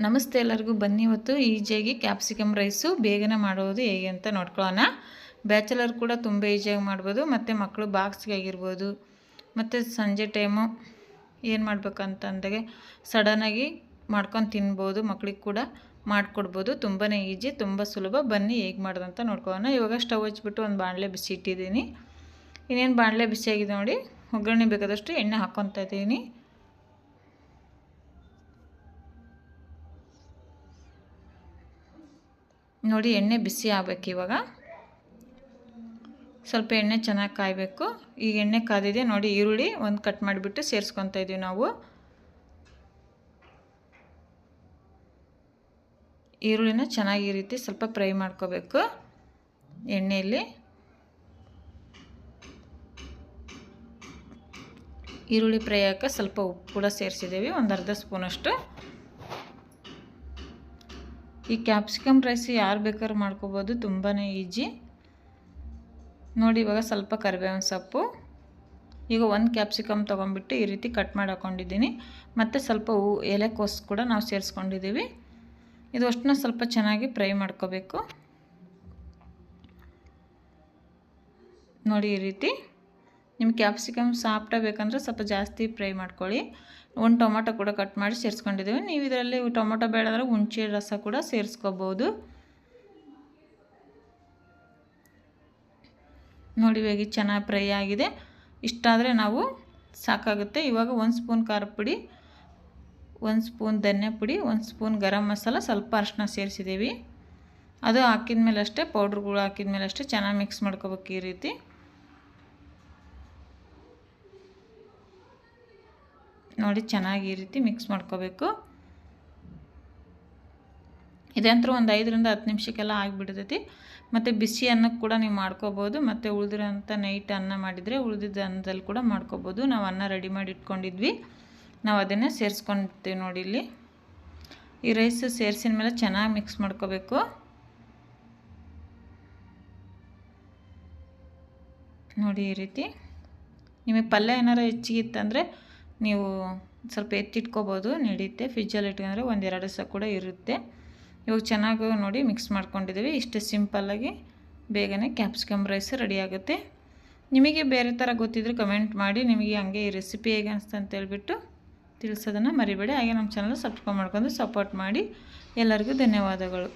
ನಮಸ್ತೆ ಎಲ್ಲರಿಗೂ. ಬನ್ನಿ ಇವತ್ತು ಈಜಿಯಾಗಿ ಕ್ಯಾಪ್ಸಿಕಮ್ ರೈಸು. ಬೇಗನೆ ಮಾಡೋದು ಹೇಗೆ ಅಂತ ನೋಡ್ಕೊಳ್ಳೋಣ. ಬ್ಯಾಚಲರ್ ಕೂಡ ತುಂಬ ಈಜಿಯಾಗಿ ಮಾಡ್ಬೋದು. ಮತ್ತು ಮಕ್ಕಳು ಬಾಕ್ಸ್ಗೆ ಆಗಿರ್ಬೋದು. ಮತ್ತು ಸಂಜೆ ಟೈಮು ಏನು ಮಾಡ್ಬೇಕಂತಂದಾಗೆ ಸಡನ್ನಾಗಿ ಮಾಡ್ಕೊಂಡು ತಿನ್ಬೋದು. ಮಕ್ಳಿಗೆ ಕೂಡ ಮಾಡಿಕೊಡ್ಬೋದು. ತುಂಬಾ ಈಜಿ, ತುಂಬ ಸುಲಭ. ಬನ್ನಿ ಹೇಗೆ ಮಾಡೋದಂತ ನೋಡ್ಕೊಳ್ಳೋಣ. ಇವಾಗ ಸ್ಟವ್ ಹಚ್ಬಿಟ್ಟು ಒಂದು ಬಾಣಲೆ ಬಿಸಿ ಇಟ್ಟಿದ್ದೀನಿ. ಇನ್ನೇನು ಬಾಣಲೆ ಬಿಸಿಯಾಗಿದೆ ನೋಡಿ. ಒಗ್ಗರಣೆ ಬೇಕಾದಷ್ಟು ಎಣ್ಣೆ ಹಾಕ್ಕೊತಾ ಇದ್ದೀನಿ. ನೋಡಿ ಎಣ್ಣೆ ಬಿಸಿ ಆಗಬೇಕು ಇವಾಗ. ಸ್ವಲ್ಪ ಎಣ್ಣೆ ಚೆನ್ನಾಗಿ ಕಾಯಬೇಕು. ಈಗ ಎಣ್ಣೆ ಕಾದಿದೆ, ನೋಡಿ ಈರುಳ್ಳಿ ಒಂದು ಕಟ್ ಮಾಡಿಬಿಟ್ಟು ಸೇರಿಸ್ಕೊತಾ ಇದ್ದೀವಿ ನಾವು. ಈರುಳ್ಳಿನ ಚೆನ್ನಾಗಿ ಈ ರೀತಿ ಸ್ವಲ್ಪ ಫ್ರೈ ಮಾಡ್ಕೋಬೇಕು ಎಣ್ಣೆಯಲ್ಲಿ. ಈರುಳ್ಳಿ ಫ್ರೈ ಹಾಕ ಸ್ವಲ್ಪ ಉಪ್ಪು ಕೂಡ ಸೇರಿಸಿದ್ದೀವಿ, ಒಂದು ಅರ್ಧ ಸ್ಪೂನಷ್ಟು. ಈ ಕ್ಯಾಪ್ಸಿಕಮ್ ರೈಸ್ ಯಾರು ಬೇಕಾದ್ರೂ ಮಾಡ್ಕೋಬೋದು ತುಂಬಾ ಈಜಿ ನೋಡಿ, ಇವಾಗ ಸ್ವಲ್ಪ ಕರಿಬೇವಿನ ಸೊಪ್ಪು. ಈಗ ಒಂದು ಕ್ಯಾಪ್ಸಿಕಮ್ ತೊಗೊಂಬಿಟ್ಟು ಈ ರೀತಿ ಕಟ್ ಮಾಡಿ ಹಾಕ್ಕೊಂಡಿದ್ದೀನಿ ಮತ್ತು ಸ್ವಲ್ಪ ಹೂ ಎಲೆಕೋಸು ಕೂಡ ನಾವು ಸೇರಿಸ್ಕೊಂಡಿದ್ದೀವಿ ಇದು ಅಷ್ಟನ್ನ ಸ್ವಲ್ಪ ಚೆನ್ನಾಗಿ ಫ್ರೈ ಮಾಡ್ಕೋಬೇಕು. ನೋಡಿ, ಈ ರೀತಿ. ನಿಮ್ಮ ಕ್ಯಾಪ್ಸಿಕಮ್ ಸಾಫ್ಟಾಗಿ ಬೇಕಂದ್ರೆ ಸ್ವಲ್ಪ ಜಾಸ್ತಿ ಫ್ರೈ ಮಾಡ್ಕೊಳ್ಳಿ. ಒಂದು ಟೊಮೊಟೊ ಕೂಡ ಕಟ್ ಮಾಡಿ ಸೇರಿಸ್ಕೊಂಡಿದ್ದೀವಿ. ನೀವು ಇದರಲ್ಲಿ ಟೊಮೊಟೊ ಬೇಡಾದ್ರೆ ಹುಣಸೆ ರಸ ಕೂಡ ಸೇರಿಸ್ಕೋಬೋದು. ನೋಡಿ ಇವಾಗ ಚೆನ್ನಾಗಿ ಫ್ರೈ ಆಗಿದೆ. ಇಷ್ಟಾದರೆ ನಾವು ಸಾಕಾಗುತ್ತೆ. ಇವಾಗ ಒಂದು ಸ್ಪೂನ್ ಖಾರ ಪುಡಿ, ಒಂದು ಸ್ಪೂನ್ ಧನ್ಯ ಪುಡಿ, ಒಂದು ಸ್ಪೂನ್ ಗರಂ ಮಸಾಲ, ಸ್ವಲ್ಪ ಅರಶಿನ ಸೇರಿಸಿದ್ದೀವಿ. ಅದು ಹಾಕಿದ ಮೇಲೆ ಅಷ್ಟೇ ಪೌಡ್ರ್ಗಳು ಹಾಕಿದ ಮೇಲೆ ಅಷ್ಟೇ ಚೆನ್ನಾಗಿ ಮಿಕ್ಸ್ ಮಾಡ್ಕೋಬೇಕು ಈ ರೀತಿ. ನೋಡಿ ಚೆನ್ನಾಗಿ ಈ ರೀತಿ ಮಿಕ್ಸ್ ಮಾಡ್ಕೋಬೇಕು. ಇದಂತರೂ ಒಂದು ಐದರಿಂದ ಹತ್ತು ನಿಮಿಷಕ್ಕೆಲ್ಲ ಆಗಿಬಿಡ್ತೈತಿ. ಮತ್ತು ಬಿಸಿ ಅನ್ನಕ್ಕೆ ಕೂಡ ನೀವು ಮಾಡ್ಕೋಬೋದು. ಮತ್ತು ಉಳಿದಿರೋಂಥ ನೈಟ್ ಅನ್ನ ಮಾಡಿದರೆ ಉಳಿದಿದ್ದ ಅನ್ನದಲ್ಲಿ ಕೂಡ ಮಾಡ್ಕೋಬೋದು. ನಾವು ಅನ್ನ ರೆಡಿ ಮಾಡಿ ಇಟ್ಕೊಂಡಿದ್ವಿ. ನಾವು ಅದನ್ನೇ ಸೇರಿಸ್ಕೊಂಡಿರ್ತೀವಿ ನೋಡಿ ಇಲ್ಲಿ. ಈ ರೈಸ್ ಸೇರಿಸಿದ ಮೇಲೆ ಚೆನ್ನಾಗಿ ಮಿಕ್ಸ್ ಮಾಡ್ಕೋಬೇಕು. ನೋಡಿ ಈ ರೀತಿ. ನಿಮಗೆ ಪಲ್ಯ ಏನಾರು ಹೆಚ್ಚಿಗೆ ಇತ್ತಂದರೆ ನೀವು ಸ್ವಲ್ಪ ಎತ್ತಿಟ್ಕೋಬೋದು ನಡೆಯುತ್ತೆ ಫ್ರಿಜ್ಜಲ್ಲಿ ಇಟ್ಕೊಂಡ್ರೆ ಒಂದೆರಡು ಸಹ ಕೂಡ ಇರುತ್ತೆ. ಇವಾಗ ಚೆನ್ನಾಗಿ ನೋಡಿ ಮಿಕ್ಸ್ ಮಾಡ್ಕೊಂಡಿದ್ದೀವಿ. ಇಷ್ಟು ಸಿಂಪಲ್ಲಾಗಿ ಬೇಗನೆ ಕ್ಯಾಪ್ಸಿಕಮ್ ರೈಸ್ ರೆಡಿ ಆಗುತ್ತೆ. ನಿಮಗೆ ಬೇರೆ ಥರ ಗೊತ್ತಿದ್ರೆ ಕಮೆಂಟ್ ಮಾಡಿ, ನಿಮಗೆ ಹಂಗೆ ಈ ರೆಸಿಪಿ ಹೇಗೆ ಅಂತ ಹೇಳ್ಬಿಟ್ಟು ತಿಳಿಸೋದನ್ನು ಮರಿಬೇಡಿ. ಹಾಗೆ ನಮ್ಮ ಚಾನಲ್ ಸಬ್ಸ್ಕ್ರೈಬ್ ಮಾಡ್ಕೊಂಡು ಸಪೋರ್ಟ್ ಮಾಡಿ. ಎಲ್ಲರಿಗೂ ಧನ್ಯವಾದಗಳು.